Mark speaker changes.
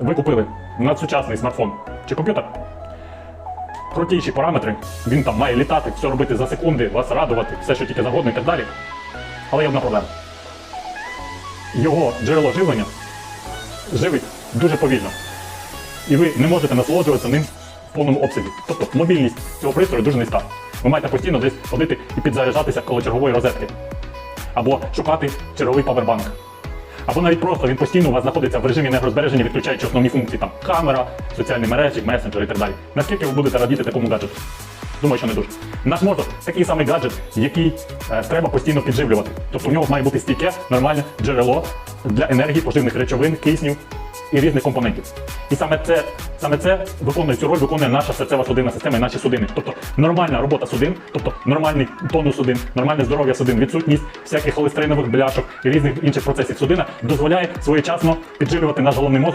Speaker 1: ви купили надсучасний смартфон чи комп'ютер, крутіші параметри, він там має літати, все робити за секунди, вас радувати, все, що тільки завгодно і так далі. Але є одна проблема. Його джерело живлення живить дуже повільно. І ви не можете насолоджуватися ним в повному обсязі. Тобто мобільність цього пристрою дуже низька. Ви маєте постійно десь ходити і підзаряджатися коло чергової розетки. Або шукати черговий павербанк. Або навіть просто він постійно у вас знаходиться в режимі енергозбереження, відключаючи основні функції там камера, соціальні мережі, месенджери і так далі. Наскільки ви будете радіти такому гаджету? Думаю, що не дуже. Наш мозок такий самий гаджет, який е, треба постійно підживлювати. Тобто в нього має бути стійке, нормальне джерело для енергії, поживних речовин, кисню і різних компонентів. І саме це, саме це виконує цю роль, виконує наша серцева судинна система і наші судини. Тобто нормальна робота судин, тобто нормальний тонус судин, нормальне здоров'я судин, відсутність всяких холестеринових бляшок і різних інших процесів судина дозволяє своєчасно підживлювати наш головний мозок.